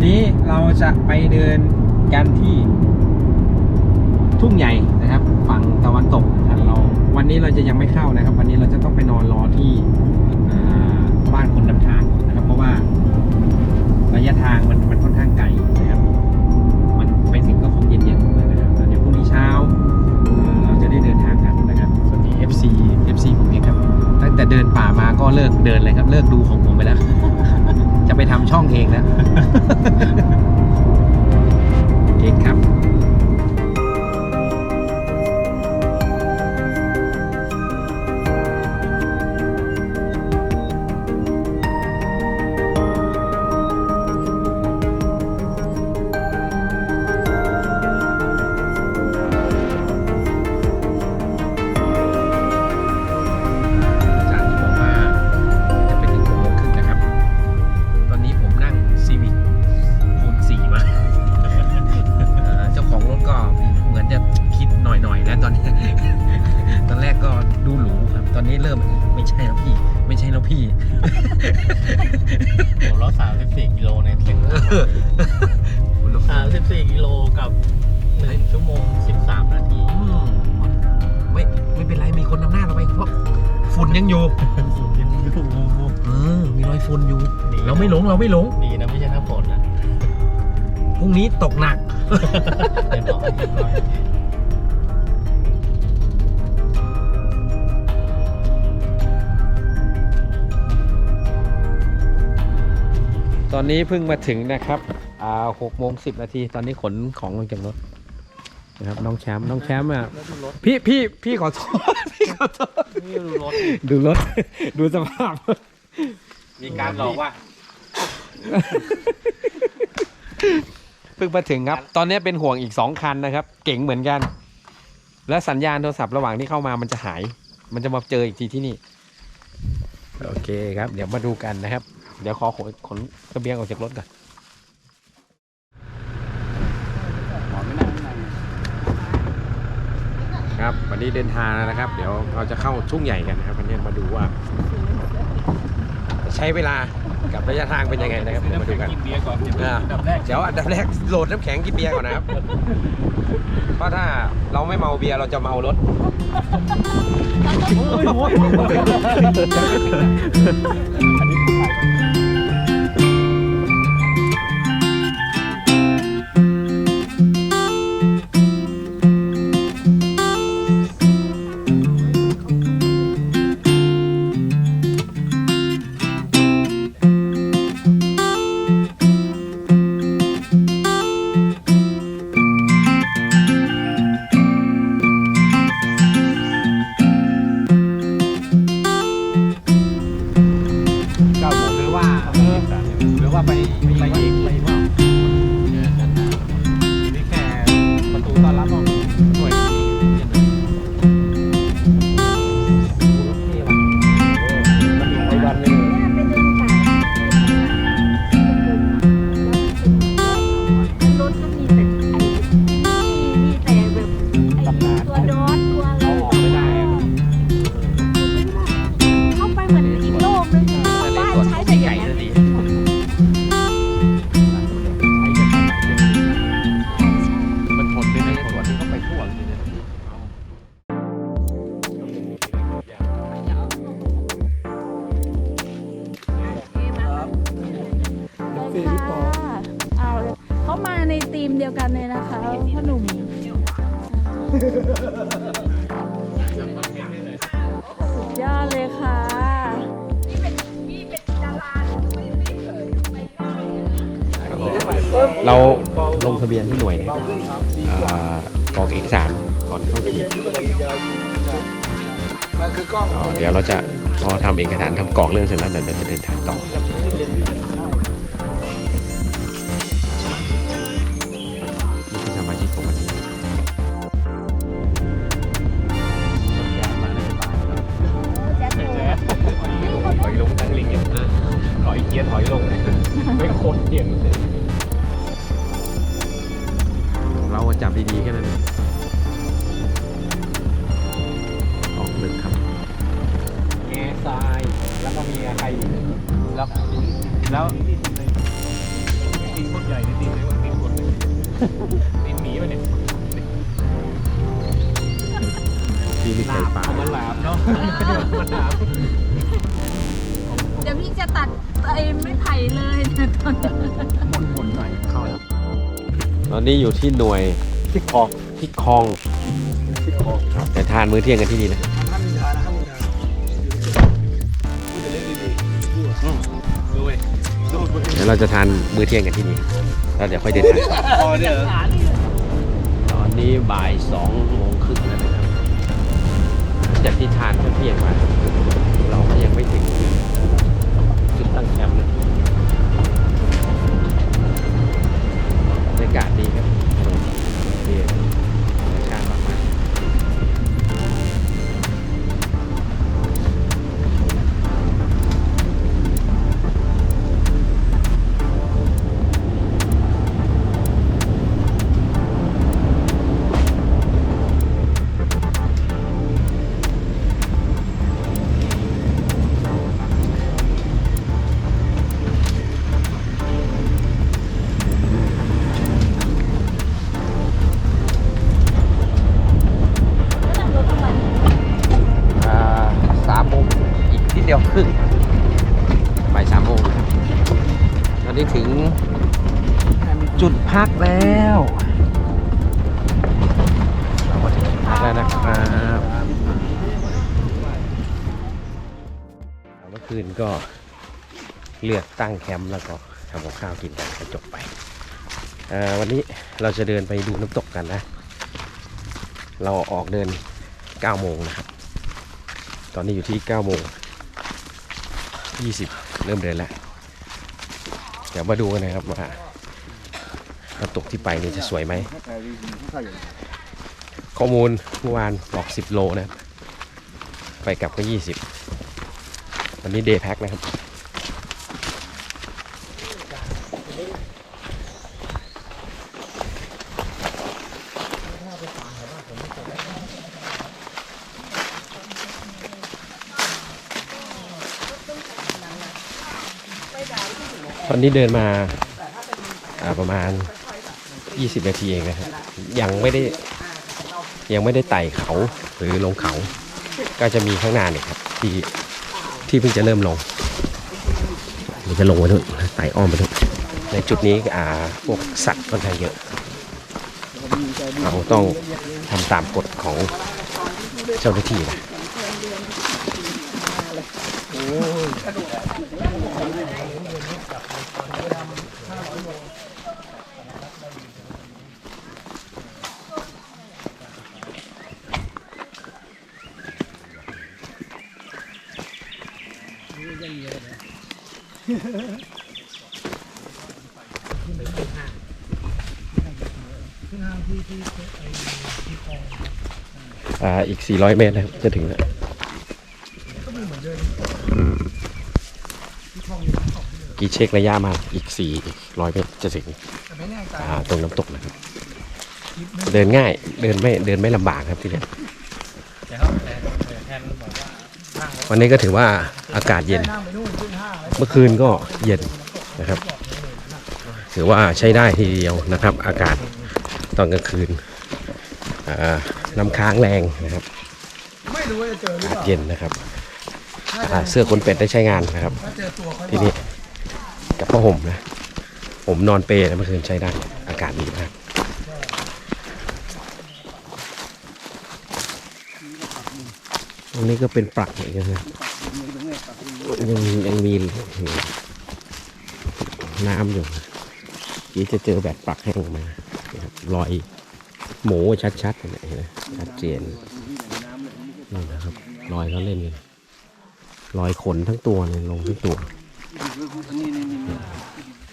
วันนี้เราจะไปเดินกันที่ทุ่งใหญ่นะครับ ฝั่งตะวันตกนะครับเราวันนี้เราจะยังไม่เข้านะครับ วันนี้เราจะต้องไปนอนรอที่บ้านคนนำทางนะครับ เพราะว่าระยะทางมันมันค่อนข้างไกลนะครับ มันไปถึงก็คงเย็นๆเลยนะครับเดี๋ยวพรุ่งนี้เช้าเอ่อเราจะได้เดินทางกันนะครับส่วนนี้ FC FC ผมเองครับ ตั้งแต่เดินป่ามาก็เลิกเดินเลยครับ เลิกดูของผมไปแล้ว จะไปทำช่องเองแล้ว อนนี้เริ่มไม่ใช่แล้วพี่ ไม่ใช่แล้วพี่โอ้รถสามสิบสี่กิโลในถึงสามสิบสี่กิโลกับหนึ่งชั่วโมงสิบสามนาทีอืมไม่ไม่เป็นไรมีคนนำหน้าเราไปเพราะฝุ่นยังอยู่ฝุ่นยังอยู่เออมีรอยฝุ่นอยู่ดีเราไม่หลงเราไม่หลงดีนะไม่ใช่น้ำฝนนะพรุ่งนี้ตกหนักเรียบร้อย ตอนนี้เพิ่งมาถึงนะครับอ่าหกโมงสิบนาทีตอนนี้ขนของลงจากรถนะครับน้องแชมป์น้องแชมป์อะแล้วดูรถพี่พี่พี่ขอโทษพี่ขอโทษนี่ดูรถดูรถ ดูสภาพ มีการหลอกว่าเพิ่งมาถึงครับ ตอนนี้เป็นห่วงอีกสองคันนะครับ เก่งเหมือนกัน และสัญญาณโทรศัพท์ระหว่างที่เข้ามามันจะหาย มันจะมาเจออีกทีที่นี่ โอเคครับ เดี๋ยวมาดูกันนะครับ เดี๋ยวขอขนขนเสบียงออกจากรถก่อนครับ วันนี้เดินทางแล้วนะครับ เดี๋ยวเราจะเข้าทุ่งใหญ่กันนะครับวันนี้มาดูว่า ใช้เวลากับระยะทางเป็นยังไงนะครับเดี๋ยวมาดูกันกินเบียร์ก่อนอ่าดับแรกเดี๋ยวอันดับแรกโหลดน้ำแข็งกินเบียร์ก่อนนะครับ เพราะถ้าเราไม่เมาเบียร์เราจะเมารถเเดียวกันเลยนะคะพ่อหนุ่มสุดยอดเลยค่ะเราลงทะเบียนที่หน่วยอ่ากรอกเอกสารก่อนเข้าขี่อ๋อเดี๋ยวเราจะพอทำเอกสารทำกรอกเรื่องเสร็จแล้วเดี๋ยวเราจะเดินทางต่อ ดินหมีไปเนี่ยที่นี่ไก่ป่าเอามาหลามเนาะมันหลามเดี๋ยวพี่จะตัดไอ้ไม้ไผ่เลยนะตอนนี้มนมนหน่อยเข้าแล้วตอนนี้อยู่ที่หน่วยที่คอที่คลองที่คอแต่ทานมื้อเที่ยงกันที่นี่นะห้ามนินทานะห้ามนินทาพูดแต่เรื่องดีๆพูดอะดูเว้ยดูคนเดี๋ยวเราจะทานมื้อเที่ยงกันที่นี่ แล้วเดี๋ยวค่อยเดินทางคอเนี่ยตอนนี้บ่ายสองโมงครึ่งแล้วนะครับจากที่ทานเพียงมาเราก็ยังไม่ถึงจุดตั้งแคมป์นะบรรยากาศดีครับถนนดีธร ก็เลือกตั้งแคมป์แล้วก็ทำกับข้าวกินกันก็จบไป วันนี้เราจะเดินไปดูน้ำตกกันนะ เราออกเดิน 9 โมงนะครับ ตอนนี้อยู่ที่ 9 โมง 20 เริ่มเดินแล้ว เดี๋ยวมาดูกันนะครับว่าน้ำตกที่ไปนี่จะสวยไหม ข้อมูลเมื่อวานบอก 10 โลนะครับไปกลับก็ 20ันนี้เดย์แพ็คนะครับ ตอนนี้เดินมาอ่าประมาณ 20 นาทีเองนะครับ ยังไม่ได้ยังไม่ได้ไต่เขาหรือลงเขา ก็จะมีข้างหน้าเนี่ยครับที่ ที่เพิ่งจะเริ่มลงมันจะลงไปนู่นไต่อ้อมไปนู่นในจุดนี้อ่าพวกสัตว์ค่อนข้างเยอะ เราต้องทำตามกฎของเจ้าหน้าที่นะ อ่าอีก 400 เมตรนะครับ จะถึงแล้วอืมกี่เช็คระยะมาอีก400เมตรจะถึงอ่าตรงน้ำตกนะครับ เดินง่ายเดินไม่เดินไม่ลำบากครับที่เนี่ยแต่เขาแต่แต่แทนบอกว่านั่งรถวันนี้ก็ถือว่า อากาศเย็น เมื่อคืนก็เย็นนะครับ ถือว่าใช้ได้ทีเดียวนะครับ อากาศตอนกลางคืนน้ำค้างแรงนะครับอากาศเย็นนะครับเสื้อขนเป็ดได้ใช้งานนะครับ ที่นี่กับผ้าห่มนะผมนอนเปรย์เมื่อคืนใช้ได้อากาศดีมากตรงนี้ก็เป็นปลักอีกนะครับ ยังยังมีน้ำอยู่ที่จะเจอแบบปักแห้งมานะครับรอยหมูชัดๆนะเห็นไหมชัดเจนนี่นะครับรอยเขาเล่นกันรอยขนทั้งตัวเลยลงทั้งตัว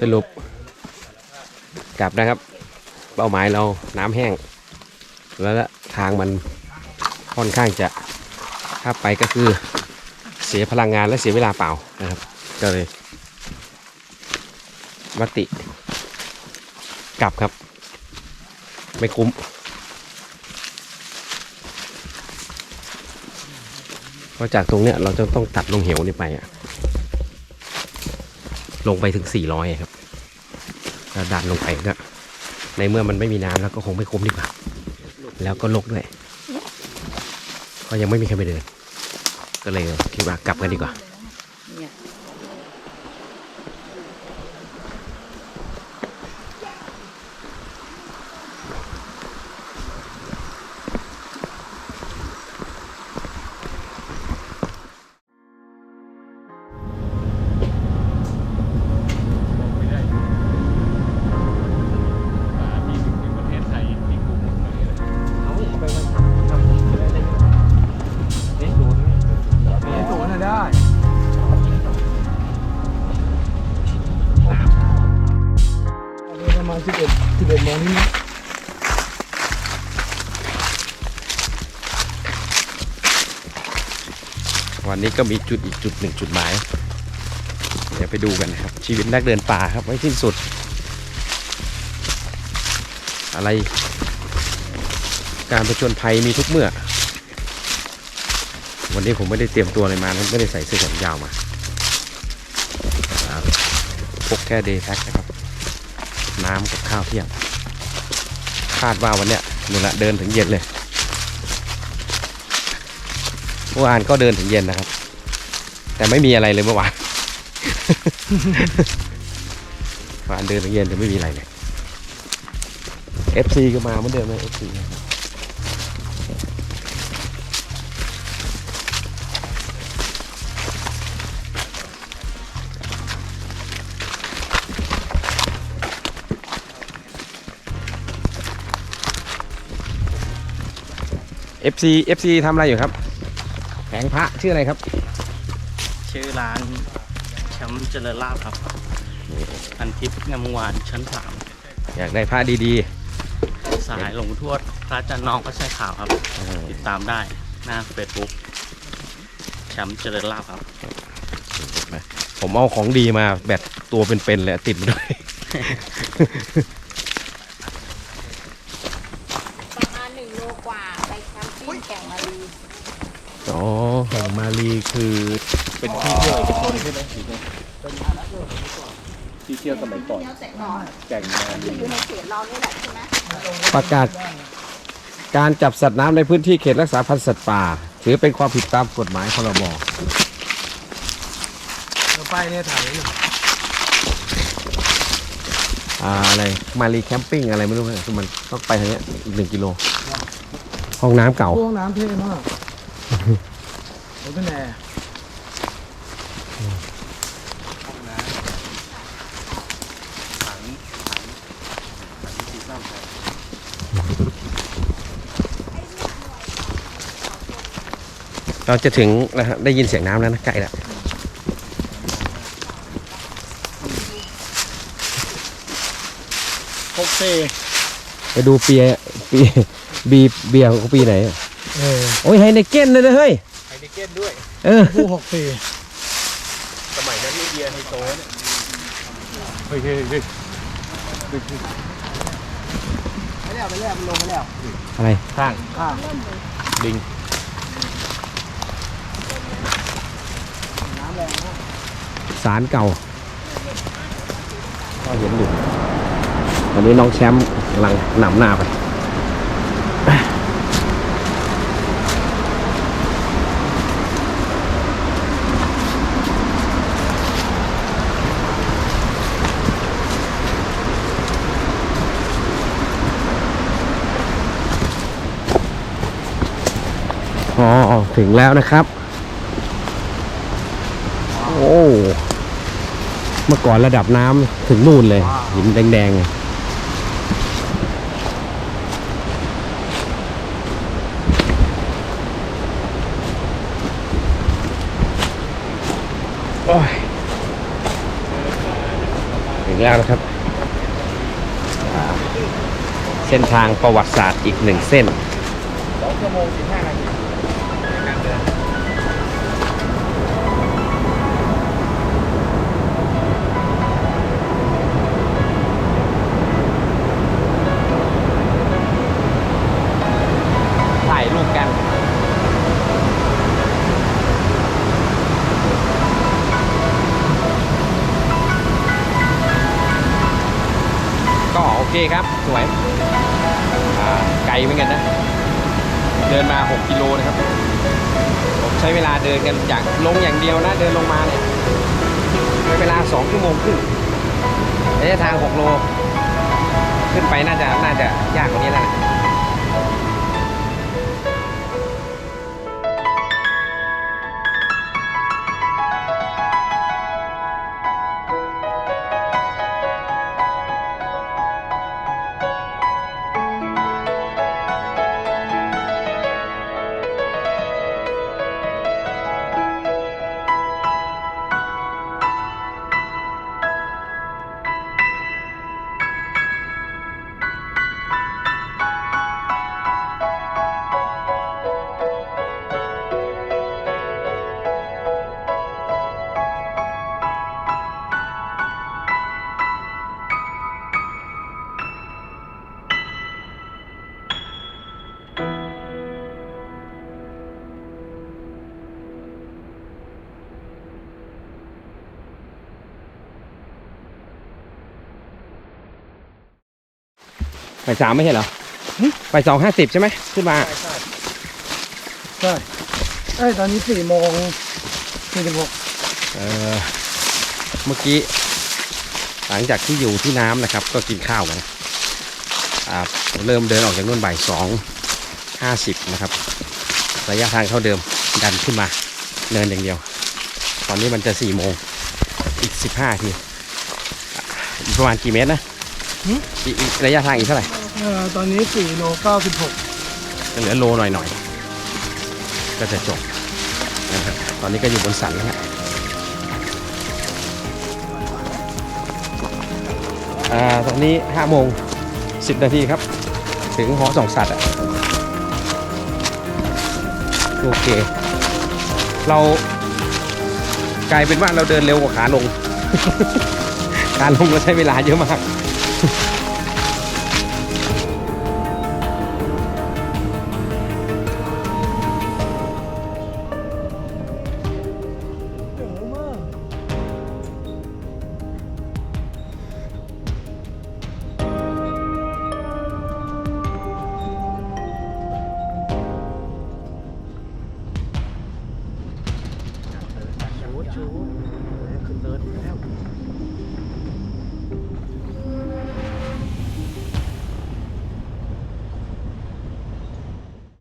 สรุป กลับนะครับ เป้าหมายเราน้ำแห้ง แล้วละทางมันค่อนข้างจะถ้าไปก็คือ เสียพลังงานและเสียเวลาเปล่านะครับ ก็เลยมติ กลับครับ ไม่คุ้ม เพราะจากตรงเนี้ยเราจะต้องตัดลงเหวนี่ไปอะลงไปถึง 400 ครับถ้าดันลงไปก็ในเมื่อมันไม่มีน้ำแล้วก็คงไม่คุ้มดีกว่า แล้วก็ลกด้วย ก็ยังไม่มีใครไปเดิน ก็เลยคิดว่ากลับกันดีกว่า วันนี้ก็มีจุดอีกจุดหนึ่งจุดหมาย เดี๋ยวไปดูกันนะครับ ชีวิตนักเดินป่าครับไว้สิ้นสุด อะไร การประชนภัยมีทุกเมื่อ วันนี้ผมไม่ได้เตรียมตัวอะไรมาไม่ได้ใส่เสื้อแขนยาวมาพกแค่เดย์แพ็คนะครับ น้ำกับข้าวเที่ยงคาดว่าวันเนี้ยนู่นละเดินถึงเย็นเลย มื่อวานก็เดินถึงเย็นนะครับ แต่ไม่มีอะไรเลยเมื่อวานเมื่อวานเดินถึงเย็นแต่ไม่มีอะไรเลย FC ก็มาเหมือนเดิมเลย FC เอฟซีเอฟซีทำอะไรอยู่ครับ แผงพระชื่ออะไรครับ ชื่อร้านแชมป์เจริญลาบครับพันทิพย์งามวงวานชั้นสามอยากได้พระดีสายหลวงพ่อทวดพระจันทร์น้องก็ใช่ข่าวครับๆเออติดตามได้หน้าเฟซบุ๊กแชมป์เจริญลาบครับ ผมเอาของดีมาแบบตัวเป็นๆเลยติดมาด้วย ประมาณหนึ่งโลกว่าไปแคมปิ้งแก่งมารี อ๋อ แข่งมาลี คือเป็นที่เที่ยวใช่ไหมที่เที่ยวสมัยก่อนเที่ยวเสร็จก่อนแก่งมาลีอยู่ในเขตเรานี่แหละใช่ไหมประกาศการจับสัตว์น้ำในพื้นที่เขตรักษาพันธุ์สัตว์ป่า ถือเป็นความผิดตามกฎหมายพรบป้ายเนี่ยถ่ายหน่อยอ่าอะไรมารีแคมปิ้งอะไรไม่รู้เนี่ยคือมันต้องไปทางเนี้ยอีกหนึ่งกิโลห้องน้ำเก่าพวกน้ำเท่มาก โอ้เป็นแอร์เราจะถึงแล้วครับได้ยินเสียงน้ำแล้วนะใกล้แล้วโคกเซ่ไปดูเปียปีบีเบียร์ของปีไหนอะเออโอ้ยไฮเนเก้นเลยนะเฮ้ย ไฮนิเก้นด้วย เออผู้หกสี่สมัยนั้นนี่เบียร์ไฮโซเนี่ยเฮ้ยเฮ้ยเฮ้ยไม่แล้วไปแล้วมันลงไปแล้วอะไรข้างข้างลิงน้ำแรงมากสารเก่าก็เห็นอยู่ตอนนี้น้องแชมป์กำลังนำหน้าไป ถึงแล้วนะครับ โอ้เมื่อก่อนระดับน้ำถึงนู่นเลย หินแดงๆอะโอ้ยถึงแล้วนะครับ เส้นทางประวัติศาสตร์อีกหนึ่งเส้นสองชั่วโมงสิบห้านาที เคครับ สวยไกลเหมือนกันนะ เดินมา 6 กิโลนะครับ ผมใช้เวลาเดินกันจากลงอย่างเดียวนะ เดินลงมาเนี่ยใช้เวลา 2 ชั่วโมงครึ่งระยะทาง 6 โล ขึ้นไปน่าจะน่าจะยากกว่านี้แล้วนะ ไปสามไม่ใช่เหรอไปสองห้าสิบใช่ไหมขึ้นมาใช่ใช่ตอนนี้สี่โมงสี่สิบหกเออเมื่อกี้หลังจากที่อยู่ที่น้ำนะครับ ก็กินข้าวกันอ่าเริ่มเดินออกจากนู่นบ่ายสองห้าสิบนะครับ ระยะทางเท่าเดิมดันขึ้นมาเนินอย่างเดียว ตอนนี้มันจะสี่โมงอีกสิบห้าทีอะอีกประมาณกี่เมตรนะ อีกอีกระยะทางอีกเท่าไหร่เอ่อตอนนี้สี่โลเก้าสิบหกจะเหลือโลหน่อยๆ ก็จะจบนะครับตอนนี้ก็อยู่บนสันแล้วฮะอ่าตอนนี้ห้าโมงสิบนาทีครับ ถึงหอส่องสัตว์อะโอเค เรากลายเป็นว่าเราเดินเร็วกว่าขาลงขาลงเราใช้เวลาเยอะมาก